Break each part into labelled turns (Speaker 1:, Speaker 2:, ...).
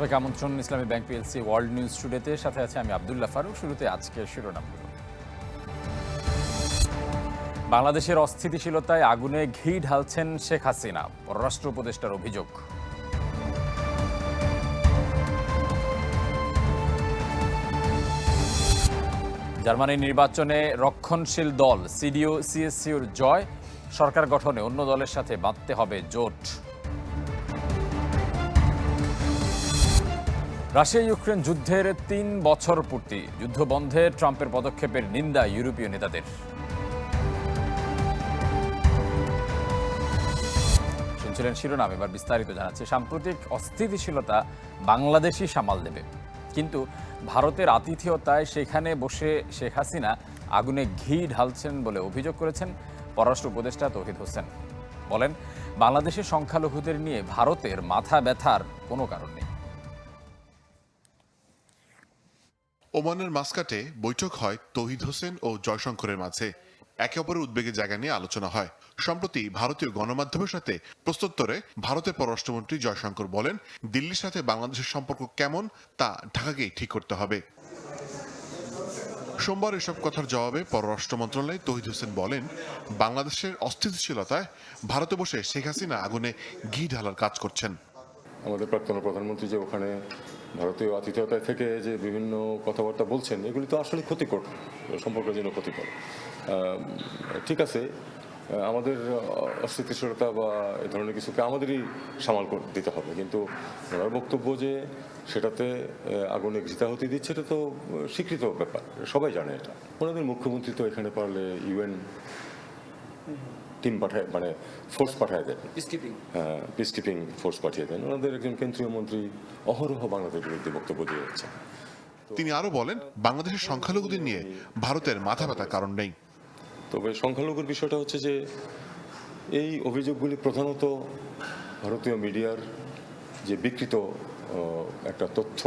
Speaker 1: সবাইকে আমন্ত্রণ Islami Bank PLC world news টুডেতে সাথে আছে আমি আবদুল্লাহ ফারুক শুরুতে আজকের শিরোনামগুলো বাংলাদেশের অস্থিতিশীলতায় আগুনে ঘি ঢালছেন শেখ হাসিনা পররাষ্ট্র উপদেষ্টার অভিযোগ জার্মানির নির্বাচনে রক্ষণশীল দল সিডিও সিএসসিউর জয় সরকার গঠনে অন্য দলের সাথে বাঁধতে হবে জোট রাশিয়া ইউক্রেন যুদ্ধের তিন বছর পূর্তি যুদ্ধ বন্ধে ট্রাম্পের পদক্ষেপের নিন্দা ইউরোপীয় নেতাদের শুনছিলেন শিরোনাম এবার বিস্তারিত জানাচ্ছে সাম্প্রতিক অস্থিতিশীলতা বাংলাদেশই সামাল দেবে কিন্তু ভারতের আতিথেয়তায় সেখানে বসে শেখ হাসিনা আগুনে ঘি ঢালছেন বলে অভিযোগ করেছেন পররাষ্ট্র উপদেষ্টা তৌহিদ হোসেন বলেন বাংলাদেশের সংখ্যালঘুদের নিয়ে ভারতের মাথা ব্যথার কোনো কারণ নেই
Speaker 2: ওমানের মাস্কাটে বৈঠক হয় তহিদ হোসেন ও জয়শঙ্করের মাঝে একে অপরের উদ্বেগের জায়গা নিয়ে আলোচনা হয় সম্প্রতি ভারতীয় গণমাধ্যমের সাথে প্রস্তুত্তরে ভারতের পররাষ্ট্রমন্ত্রী জয়শঙ্কর বলেন দিল্লির সাথে বাংলাদেশের সম্পর্ক কেমন তা ঢাকাকেই ঠিক করতে হবে সোমবার এসব কথার জবাবে পররাষ্ট্র মন্ত্রণালয়ে তহিদ হোসেন বলেন বাংলাদেশের অস্থিতিশীলতায় ভারতে বসে শেখ হাসিনা আগুনে ঘি ঢালার কাজ করছেন
Speaker 3: আমাদের প্রাক্তন প্রধানমন্ত্রী যে ওখানে ভারতীয় আতিথেয়তায় থেকে যে বিভিন্ন কথাবার্তা বলছেন এগুলি তো আসলে ক্ষতিকর সম্পর্কের জন্য ক্ষতিকর ঠিক আছে আমাদের অস্থিতিশীলতা বা এ ধরনের কিছুকে আমাদেরই সামাল দিতে হবে কিন্তু ওনার বক্তব্য যে সেটাতে আগুনে ঘৃতাহতি দিচ্ছে এটা তো স্বীকৃত ব্যাপার সবাই জানে এটা ওনাদের মুখ্যমন্ত্রী তো এখানে পারলে ইউএন টিম পাঠায় মানে ফোর্স পাঠায় দেন পিস কিপিং ফোর্স পাঠিয়ে দেন ওনাদের একজন কেন্দ্রীয় মন্ত্রী অহরহ বাংলাদেশের বিরুদ্ধে বক্তব্য দিয়ে যাচ্ছেন
Speaker 2: তিনি আরও বলেন বাংলাদেশের সংখ্যালঘুদের নিয়ে ভারতের মাথা ব্যথার কারণ নেই
Speaker 3: তবে সংখ্যালঘুর বিষয়টা হচ্ছে যে এই অভিযোগগুলি প্রধানত ভারতীয় মিডিয়ার যে বিকৃত একটা তথ্য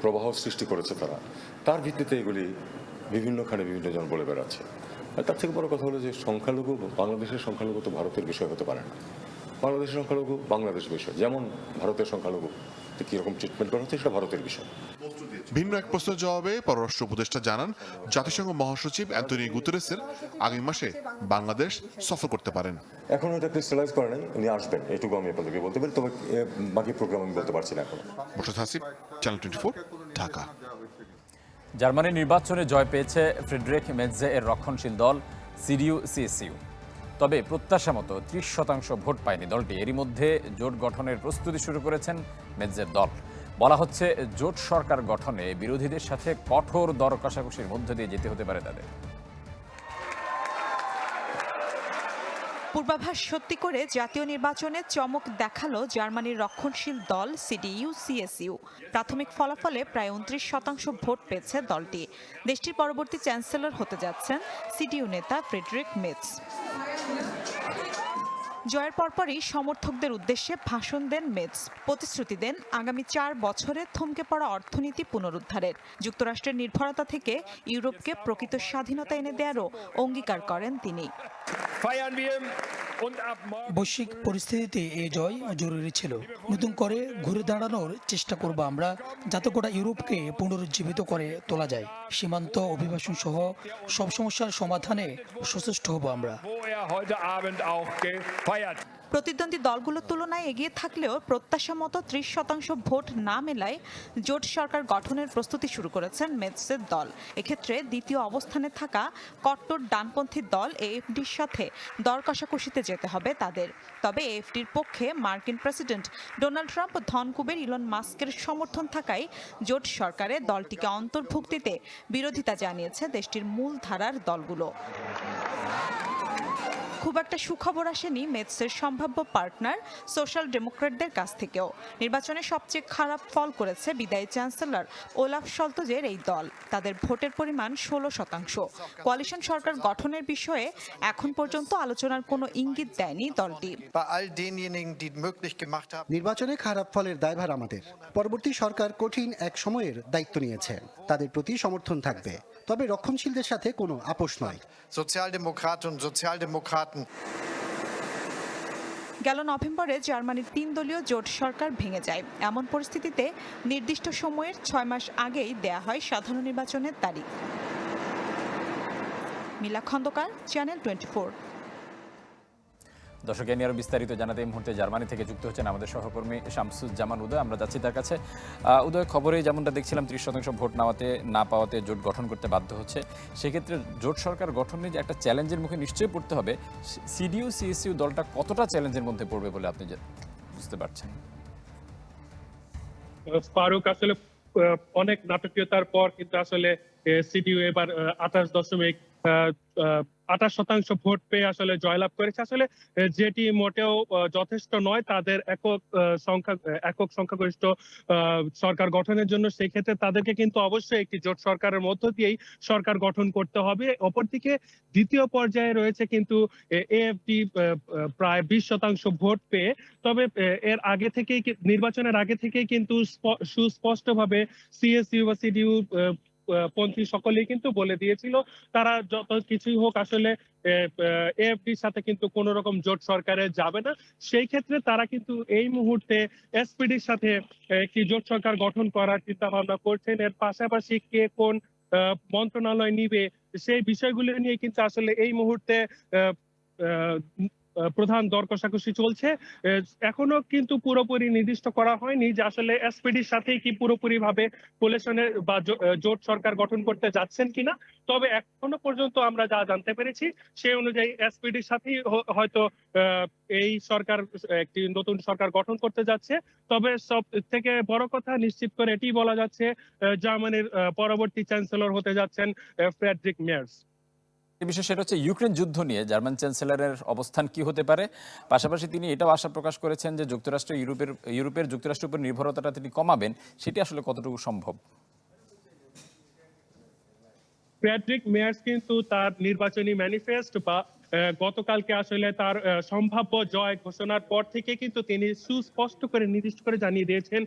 Speaker 3: প্রবাহ সৃষ্টি করেছে তারা তার ভিত্তিতে এগুলি বিভিন্নখানে বিভিন্নজন বলে বেড়াচ্ছে আর তার থেকে বড় কথা হলো যে সংখ্যালঘু বাংলাদেশের সংখ্যালঘু তো ভারতের বিষয় হতে পারে না বাংলাদেশের সংখ্যালঘু বাংলাদেশ বিষয় যেমন ভারতের সংখ্যালঘু কীরকম ট্রিটমেন্ট করা হচ্ছে সেটা ভারতের বিষয়
Speaker 2: ভিন্ন এক প্রশ্নের জবাবে পররাষ্ট্র উপদেষ্টা জানান জাতিসংঘ মহাসচিব অ্যান্টনি গুতেরেসের আগামী মাসে বাংলাদেশ সফর করতে পারেন
Speaker 3: এখন হয়তো ক্রিস্টালাইজ করে নাই উনি আসবেন এটুকু আমি আপনাদেরকে বলতে পারি তবে বাকি প্রোগ্রাম আমি বলতে পারছি না এখন
Speaker 2: মোর্শাদ হাসিব চ্যানেল টোয়েন্টি ঢাকা
Speaker 1: জার্মানির নির্বাচনে জয় পেয়েছে ফ্রেডরিক মেজে এর রক্ষণশীল দল সিডিউ সিএসইউ তবে প্রত্যাশা মতো ত্রিশ শতাংশ ভোট পায়নি দলটি এরই মধ্যে জোট গঠনের প্রস্তুতি শুরু করেছেন মেজের দল বলা হচ্ছে জোট সরকার গঠনে বিরোধীদের সাথে কঠোর দর কষাকষির মধ্য দিয়ে যেতে হতে পারে তাদের
Speaker 4: পূর্বাভাস সত্যি করে জাতীয় নির্বাচনে চমক দেখালো জার্মানির রক্ষণশীল দল সিডিইউ সিএসইউ প্রাথমিক ফলাফলে প্রায় উনত্রিশ শতাংশ ভোট পেয়েছে দলটি দেশটির পরবর্তী চ্যান্সেলর হতে যাচ্ছেন সিডিইউ নেতা ফ্রেডরিক মেটস জয়ের পরপরই সমর্থকদের উদ্দেশ্যে ভাষণ দেন মেথস প্রতিশ্রুতি দেন আগামী চার বছরে থমকে পড়া অর্থনীতি পুনরুদ্ধারের যুক্তরাষ্ট্রের নির্ভরতা থেকে ইউরোপকে প্রকৃত স্বাধীনতা এনে দেয়ারও অঙ্গীকার করেন তিনি
Speaker 5: বৈশ্বিক পরিস্থিতিতে এই জয় জরুরি ছিল নতুন করে ঘুরে দাঁড়ানোর চেষ্টা করব আমরা যাতে গোটা ইউরোপকে পুনরুজ্জীবিত করে তোলা যায় সীমান্ত অভিবাসন সহ সব সমস্যার সমাধানে সচেষ্ট হব আমরা
Speaker 4: প্রতিদ্বন্দ্বী দলগুলোর তুলনায় এগিয়ে থাকলেও প্রত্যাশা মতো ত্রিশ শতাংশ ভোট না মেলায় জোট সরকার গঠনের প্রস্তুতি শুরু করেছেন মেটসের দল এক্ষেত্রে দ্বিতীয় অবস্থানে থাকা কট্টর ডানপন্থী দল এএফডির সাথে দর কষাকষিতে যেতে হবে তাদের তবে এএফডির পক্ষে মার্কিন প্রেসিডেন্ট ডোনাল্ড ট্রাম্প ধনকুবের ইলন মাস্কের সমর্থন থাকায় জোট সরকারে দলটিকে অন্তর্ভুক্তিতে বিরোধিতা জানিয়েছে দেশটির মূল ধারার দলগুলো খুব একটা সুখবর আসেনি মেথসের সম্ভাব্য পার্টনার সোশ্যাল ডেমোক্র্যাটদের কাছ থেকেও নির্বাচনে সবচেয়ে খারাপ ফল করেছে বিদায়ী চ্যান্সেলর ওলাফ সল্তজের এই দল তাদের ভোটের পরিমাণ ষোলো শতাংশ কোয়ালিশন সরকার গঠনের বিষয়ে এখন পর্যন্ত আলোচনার কোনো ইঙ্গিত দেয়নি দলটি
Speaker 6: নির্বাচনে খারাপ ফলের দায়ভার আমাদের পরবর্তী সরকার কঠিন এক সময়ের দায়িত্ব নিয়েছে তাদের প্রতি সমর্থন থাকবে তবে রক্ষণশীলদের সাথে কোনো আপোষ নয় সোশ্যাল ডেমোক্রাট সোশ্যাল ডেমোক্রাট
Speaker 4: থাকতেন গেল নভেম্বরে জার্মানির তিন দলীয় জোট সরকার ভেঙে যায় এমন পরিস্থিতিতে নির্দিষ্ট সময়ের ছয় মাস আগেই দেয়া হয় সাধারণ নির্বাচনের তারিখ মিলা খন্দকার চ্যানেল টোয়েন্টি
Speaker 1: দর্শক এ নিয়ে আরও বিস্তারিত জানাতে এই মুহূর্তে জার্মানি থেকে যুক্ত হচ্ছেন আমাদের সহকর্মী শামসুজ্জামান উদয় আমরা যাচ্ছি তার কাছে উদয় খবরে যেমনটা দেখছিলাম ত্রিশ শতাংশ ভোট নেওয়াতে না পাওয়াতে জোট গঠন করতে বাধ্য হচ্ছে সেক্ষেত্রে জোট সরকার গঠনে যে একটা চ্যালেঞ্জের মুখে নিশ্চয়ই পড়তে হবে সিডিউ সিএসইউ দলটা কতটা চ্যালেঞ্জের মধ্যে পড়বে বলে আপনি বুঝতে পারছেন
Speaker 7: ফারুক আসলে অনেক নাটকীয়তার পর কিন্তু আসলে সিডিউ এবার আঠাশ দশমিক আঠাশ শতাংশ ভোট পেয়ে আসলে জয়লাভ করেছে আসলে যেটি মোটেও যথেষ্ট নয় তাদের একক সংখ্যা একক সংখ্যাগরিষ্ঠ সরকার গঠনের জন্য সেক্ষেত্রে তাদেরকে কিন্তু অবশ্যই একটি জোট সরকারের মধ্য দিয়েই সরকার গঠন করতে হবে অপরদিকে দ্বিতীয় পর্যায়ে রয়েছে কিন্তু এএফটি প্রায় বিশ শতাংশ ভোট পেয়ে তবে এর আগে থেকেই নির্বাচনের আগে থেকেই কিন্তু সুস্পষ্টভাবে সিএসইউ বা সিডিউ পন্থী সকলেই কিন্তু বলে দিয়েছিল তারা যত কিছুই হোক আসলে এএফডির সাথে কিন্তু কোন রকম জোট সরকারে যাবে না সেই ক্ষেত্রে তারা কিন্তু এই মুহূর্তে এসপিডির সাথে একটি জোট সরকার গঠন করার চিন্তা ভাবনা করছেন এর পাশাপাশি কে কোন মন্ত্রণালয় নিবে সেই বিষয়গুলো নিয়ে কিন্তু আসলে এই মুহূর্তে প্রধান দর কষাকষি চলছে এখনো কিন্তু পুরোপুরি নির্দিষ্ট করা হয়নি যে আসলে এসপিডির সাথেই কি পুরোপুরি ভাবে কোলেশনের বা জোট সরকার গঠন করতে যাচ্ছেন কিনা তবে এখনো পর্যন্ত আমরা যা জানতে পেরেছি সেই অনুযায়ী এসপিডির সাথেই হয়তো এই সরকার একটি নতুন সরকার গঠন করতে যাচ্ছে তবে সব থেকে বড় কথা নিশ্চিত করে এটি বলা যাচ্ছে জার্মানির পরবর্তী চ্যান্সেলর হতে যাচ্ছেন ফ্রেডরিক মেয়ার্স
Speaker 1: একটি বিষয় সেটা হচ্ছে ইউক্রেন যুদ্ধ নিয়ে জার্মান চ্যান্সেলারের অবস্থান কি হতে পারে পাশাপাশি তিনি এটাও আশা প্রকাশ করেছেন যে যুক্তরাষ্ট্র ইউরোপের ইউরোপের যুক্তরাষ্ট্রের উপর নির্ভরতাটা তিনি কমাবেন সেটি আসলে কতটুকু সম্ভব
Speaker 7: প্যাট্রিক মেয়ার্স কিন্তু তার নির্বাচনী ম্যানিফেস্ট বা গতকালকে আসলে তার সম্ভাব্য জয় ঘোষণার পর থেকে কিন্তু তিনি সুস্পষ্ট করে নির্দিষ্ট করে জানিয়ে দিয়েছেন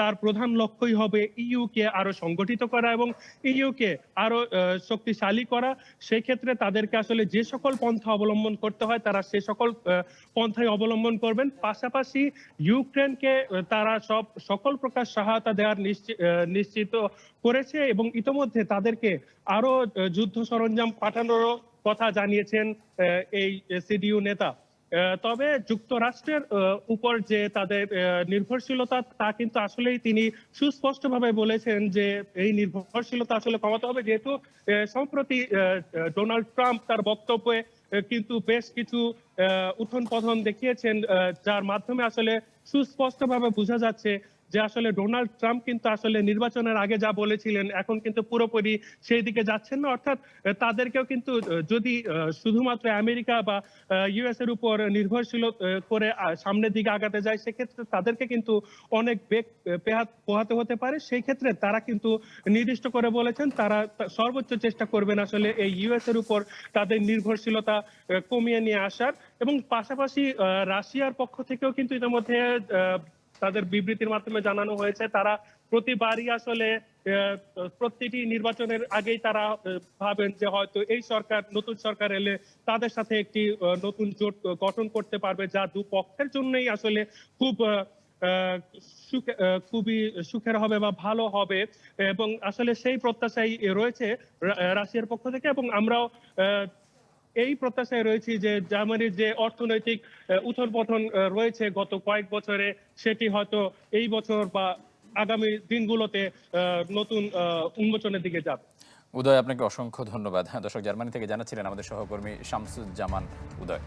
Speaker 7: তার প্রধান লক্ষ্যই হবে ইউকে আরো সংগঠিত করা এবং ইউকে আরো শক্তিশালী করা সেক্ষেত্রে তাদেরকে আসলে যে সকল পন্থা অবলম্বন করতে হয় তারা সে সকল পন্থাই অবলম্বন করবেন পাশাপাশি ইউক্রেনকে তারা সব সকল প্রকার সহায়তা দেওয়ার নিশ্চিত করেছে এবং ইতোমধ্যে তাদেরকে আরো যুদ্ধ সরঞ্জাম পাঠানোরও কথা জানিয়েছেন এই সিডিউ নেতা তবে যুক্তরাষ্ট্রের উপর যে তাদের নির্ভরশীলতা তা কিন্তু আসলেই তিনি সুস্পষ্টভাবে বলেছেন যে এই নির্ভরশীলতা আসলে কমাতে হবে যেহেতু সম্প্রতি ডোনাল্ড ট্রাম্প তার বক্তব্যে কিন্তু বেশ কিছু উঠন পথন দেখিয়েছেন যার মাধ্যমে আসলে সুস্পষ্টভাবে বোঝা যাচ্ছে যে আসলে ডোনাল্ড ট্রাম্প কিন্তু আসলে নির্বাচনের আগে যা বলেছিলেন এখন কিন্তু পুরোপুরি সেই দিকে যাচ্ছেন না অর্থাৎ তাদেরকেও কিন্তু যদি শুধুমাত্র আমেরিকা বা ইউএস এর উপর নির্ভরশীল করে সামনের দিকে আগাতে যায় সেক্ষেত্রে তাদেরকে কিন্তু অনেক বেগ পোহাতে হতে পারে সেই ক্ষেত্রে তারা কিন্তু নির্দিষ্ট করে বলেছেন তারা সর্বোচ্চ চেষ্টা করবেন আসলে এই ইউএস এর উপর তাদের নির্ভরশীলতা কমিয়ে নিয়ে আসার এবং পাশাপাশি রাশিয়ার পক্ষ থেকেও কিন্তু ইতিমধ্যে তাদের বিবৃতির মাধ্যমে জানানো হয়েছে তারা প্রতিবারই আসলে প্রতিটি নির্বাচনের আগেই তারা ভাবেন যে হয়তো এই সরকার নতুন সরকার এলে তাদের সাথে একটি নতুন জোট গঠন করতে পারবে যা দুপক্ষের জন্যই আসলে খুব খুবই সুখের হবে বা ভালো হবে এবং আসলে সেই প্রত্যাশাই রয়েছে রাশিয়ার পক্ষ থেকে এবং আমরাও এই প্রত্যাশায় রয়েছি যে জার্মানির যে অর্থনৈতিক উথল পথন রয়েছে গত কয়েক বছরে সেটি হয়তো এই বছর বা আগামী দিনগুলোতে নতুন উন্মোচনের দিকে যাবে
Speaker 1: উদয় আপনাকে অসংখ্য ধন্যবাদ হ্যাঁ দর্শক জার্মানি থেকে জানাচ্ছিলেন আমাদের সহকর্মী শামসুজ্জামান উদয়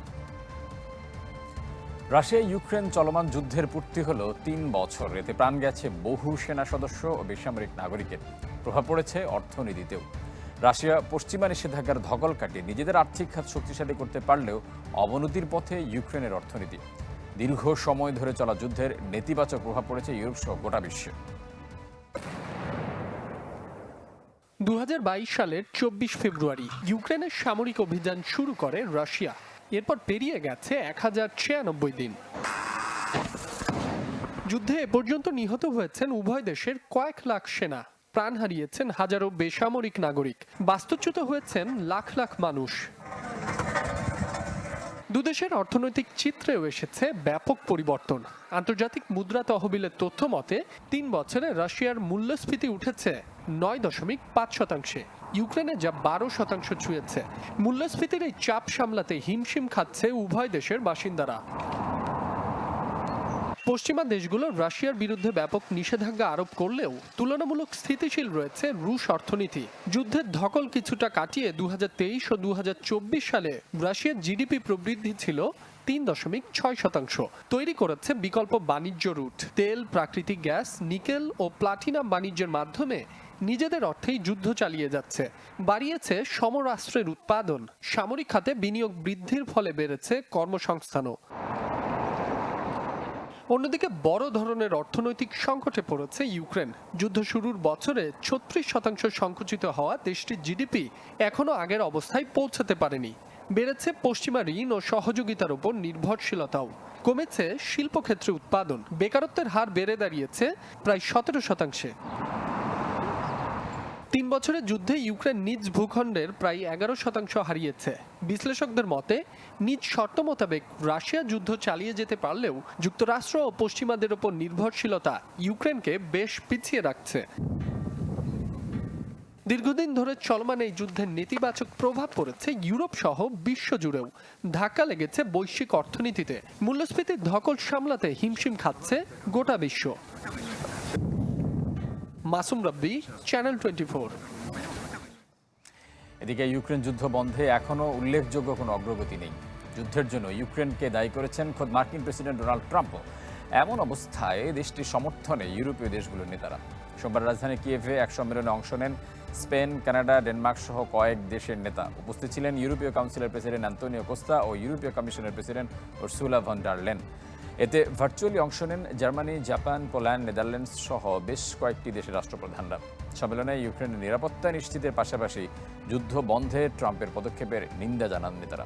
Speaker 1: রাশিয়া ইউক্রেন চলমান যুদ্ধের পূর্তি হল তিন বছর এতে প্রাণ গেছে বহু সেনা সদস্য ও বেসামরিক নাগরিকের প্রভাব পড়েছে অর্থনীতিতেও রাশিয়া পশ্চিমা নিষেধাজ্ঞার ধকল কাটিয়ে নিজেদের আর্থিক খাত শক্তিশালী করতে পারলেও অবনতির পথে ইউক্রেনের অর্থনীতি দীর্ঘ সময় ধরে চলা যুদ্ধের নেতিবাচক প্রভাব পড়েছে ইউরোপ সহ গোটা বিশ্বে
Speaker 8: দু সালের চব্বিশ ফেব্রুয়ারি ইউক্রেনের সামরিক অভিযান শুরু করে রাশিয়া এরপর পেরিয়ে গেছে এক হাজার ছিয়ানব্বই দিন যুদ্ধে এ পর্যন্ত নিহত হয়েছেন উভয় দেশের কয়েক লাখ সেনা প্রাণ হারিয়েছেন হাজারো বেসামরিক নাগরিক বাস্তুচ্যুত হয়েছেন লাখ লাখ মানুষ দুদেশের অর্থনৈতিক চিত্রেও এসেছে ব্যাপক পরিবর্তন আন্তর্জাতিক মুদ্রা তহবিলের তথ্য মতে তিন বছরে রাশিয়ার মূল্যস্ফীতি উঠেছে নয় দশমিক পাঁচ শতাংশে ইউক্রেনে যা বারো শতাংশ ছুঁয়েছে মূল্যস্ফীতির এই চাপ সামলাতে হিমশিম খাচ্ছে উভয় দেশের বাসিন্দারা পশ্চিমা দেশগুলো রাশিয়ার বিরুদ্ধে ব্যাপক নিষেধাজ্ঞা আরোপ করলেও তুলনামূলক স্থিতিশীল রয়েছে রুশ অর্থনীতি যুদ্ধের ধকল কিছুটা কাটিয়ে দু ও দু সালে রাশিয়ার জিডিপি প্রবৃদ্ধি ছিল তিন দশমিক ছয় শতাংশ তৈরি করেছে বিকল্প বাণিজ্য রুট তেল প্রাকৃতিক গ্যাস নিকেল ও প্লাটিনাম বাণিজ্যের মাধ্যমে নিজেদের অর্থেই যুদ্ধ চালিয়ে যাচ্ছে বাড়িয়েছে সমরাষ্ট্রের উৎপাদন সামরিক খাতে বিনিয়োগ বৃদ্ধির ফলে বেড়েছে কর্মসংস্থানও অন্যদিকে বড় ধরনের অর্থনৈতিক সংকটে পড়েছে ইউক্রেন যুদ্ধ শুরুর বছরে ছত্রিশ শতাংশ সংকুচিত হওয়া দেশটির জিডিপি এখনও আগের অবস্থায় পৌঁছাতে পারেনি বেড়েছে পশ্চিমা ঋণ ও সহযোগিতার উপর নির্ভরশীলতাও কমেছে শিল্পক্ষেত্রে উৎপাদন বেকারত্বের হার বেড়ে দাঁড়িয়েছে প্রায় সতেরো শতাংশে তিন বছরের যুদ্ধে ইউক্রেন নিজ ভূখণ্ডের প্রায় এগারো শতাংশ হারিয়েছে বিশ্লেষকদের মতে নিজ শর্ত মোতাবেক রাশিয়া যুদ্ধ চালিয়ে যেতে পারলেও যুক্তরাষ্ট্র ও পশ্চিমাদের ওপর নির্ভরশীলতা ইউক্রেনকে বেশ পিছিয়ে রাখছে দীর্ঘদিন ধরে চলমান এই যুদ্ধের নেতিবাচক প্রভাব পড়েছে ইউরোপ সহ বিশ্বজুড়েও ধাক্কা লেগেছে বৈশ্বিক অর্থনীতিতে মূল্যস্ফীতির ধকল সামলাতে হিমশিম খাচ্ছে গোটা বিশ্ব Masum Rabbi channel twenty four
Speaker 1: এদিকে ইউক্রেন যুদ্ধ বন্ধে এখনও উল্লেখযোগ্য কোনো অগ্রগতি নেই যুদ্ধের জন্য ইউক্রেনকে দায়ী করেছেন খোদ মার্কিন প্রেসিডেন্ট ডোনাল্ড ট্রাম্পও এমন অবস্থায় দেশটির সমর্থনে ইউরোপীয় দেশগুলোর নেতারা সোমবার রাজধানী কিয়েভে এক সম্মেলনে অংশ নেন স্পেন কানাডা ডেনমার্ক সহ কয়েক দেশের নেতা উপস্থিত ছিলেন ইউরোপীয় কাউন্সিলের প্রেসিডেন্ট অ্যান্তোনিও কোস্তা ও ইউরোপীয় কমিশনের প্রেসিডেন্ট ওরসুলা ভন ডারলেন এতে ভার্চুয়ালি অংশ নেন জার্মানি জাপান পোল্যান্ড নেদারল্যান্ডস সহ বেশ কয়েকটি দেশের রাষ্ট্রপ্রধানরা সম্মেলনে ইউক্রেনের নিরাপত্তা নিশ্চিতের পাশাপাশি যুদ্ধ বন্ধে ট্রাম্পের পদক্ষেপের নিন্দা জানান নেতারা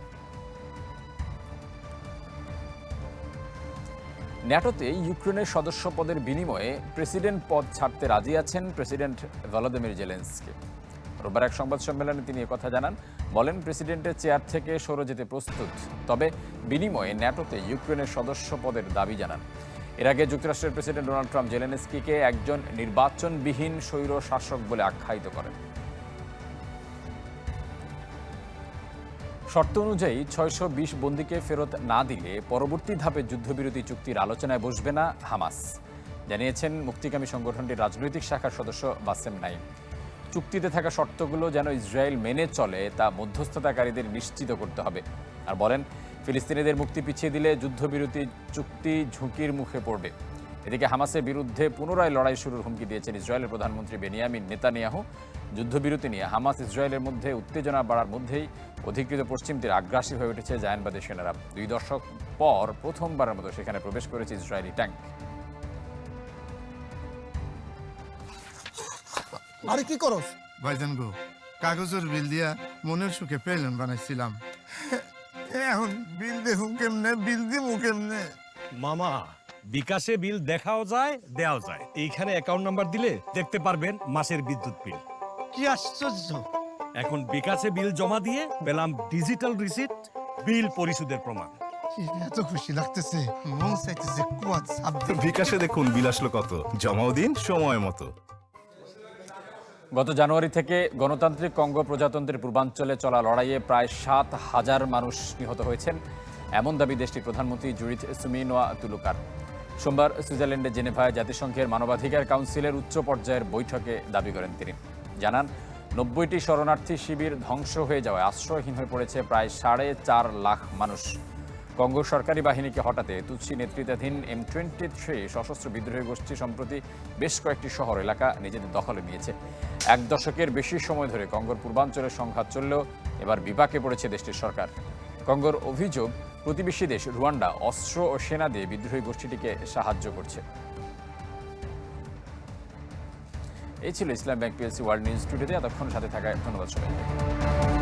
Speaker 1: ন্যাটোতে ইউক্রেনের সদস্য পদের বিনিময়ে প্রেসিডেন্ট পদ ছাড়তে রাজি আছেন প্রেসিডেন্ট ভ্লাদিমির জেলেন্সকে রোববার এক সংবাদ সম্মেলনে তিনি কথা জানান বলেন প্রেসিডেন্টের চেয়ার থেকে সরে যেতে প্রস্তুত তবে বিনিময়ে ন্যাটোতে ইউক্রেনের সদস্য পদের দাবি জানান এর আগে যুক্তরাষ্ট্রের প্রেসিডেন্ট ডোনাল্ড ট্রাম্প জেলেনস্কিকে একজন নির্বাচনবিহীন স্বৈর শাসক বলে আখ্যায়িত করেন শর্ত অনুযায়ী ছয়শো বিশ বন্দীকে ফেরত না দিলে পরবর্তী ধাপে যুদ্ধবিরতি চুক্তির আলোচনায় বসবে না হামাস জানিয়েছেন মুক্তিকামী সংগঠনটির রাজনৈতিক শাখার সদস্য বাসেম নাইম চুক্তিতে থাকা শর্তগুলো যেন ইসরায়েল মেনে চলে তা মধ্যস্থতাকারীদের নিশ্চিত করতে হবে আর বলেন ফিলিস্তিনিদের মুক্তি পিছিয়ে দিলে যুদ্ধবিরতি চুক্তি ঝুঁকির মুখে পড়বে এদিকে হামাসের বিরুদ্ধে পুনরায় লড়াই শুরুর হুমকি দিয়েছেন ইসরায়েলের প্রধানমন্ত্রী বেনিয়ামিন নেতানিয়াহু যুদ্ধবিরতি নিয়ে হামাস ইসরায়েলের মধ্যে উত্তেজনা বাড়ার মধ্যেই অধিকৃত পশ্চিম তীর আগ্রাসী হয়ে উঠেছে জায়নবাদী সেনারা দুই দশক পর প্রথমবারের মতো সেখানে প্রবেশ করেছে ইসরায়েলি ট্যাঙ্ক
Speaker 9: আরে কি করস
Speaker 10: ভাইজান গো কাগজের বিল দিয়া মনের সুখে পেলেন বানাইছিলাম
Speaker 9: এখন বিল দেখুন কেমনে বিল দিমু কেমনে
Speaker 11: মামা বিকাশে বিল দেখাও যায় দেওয়া যায় এইখানে অ্যাকাউন্ট নাম্বার দিলে দেখতে পারবেন মাসের বিদ্যুৎ বিল
Speaker 9: কি আশ্চর্য
Speaker 11: এখন বিকাশে বিল জমা দিয়ে পেলাম ডিজিটাল রিসিট বিল পরিশোধের প্রমাণ
Speaker 9: এত খুশি লাগতেছে মন চাইতেছে কুয়াত
Speaker 12: বিকাশে দেখুন বিল আসলো কত জমাও দিন সময় মতো
Speaker 1: গত জানুয়ারি থেকে গণতান্ত্রিক কঙ্গো প্রজাতন্ত্রের পূর্বাঞ্চলে চলা লড়াইয়ে প্রায় সাত হাজার মানুষ নিহত হয়েছেন এমন দাবি দেশটির প্রধানমন্ত্রী জুরিথ সুমিনোয়া তুলুকার সোমবার সুইজারল্যান্ডে জেনেভায় জাতিসংঘের মানবাধিকার কাউন্সিলের উচ্চ পর্যায়ের বৈঠকে দাবি করেন তিনি জানান নব্বইটি শরণার্থী শিবির ধ্বংস হয়ে যাওয়ায় আশ্রয়হীন হয়ে পড়েছে প্রায় সাড়ে চার লাখ মানুষ কঙ্গো সরকারি বাহিনীকে হটাতে তুচ্ছি নেতৃত্বাধীন এম টোয়েন্টি থ্রি সশস্ত্র বিদ্রোহী গোষ্ঠী সম্প্রতি বেশ কয়েকটি শহর এলাকা নিজেদের দখলে নিয়েছে এক দশকের বেশি সময় ধরে কঙ্গোর পূর্বাঞ্চলের সংঘাত চললেও এবার বিপাকে পড়েছে দেশটির সরকার কঙ্গোর অভিযোগ প্রতিবেশী দেশ রুয়ান্ডা অস্ত্র ও সেনা দিয়ে বিদ্রোহী গোষ্ঠীটিকে সাহায্য করছে এই ছিল Islam Bank PLC world news today এতক্ষণ সাথে থাকায় ধন্যবাদ সবাই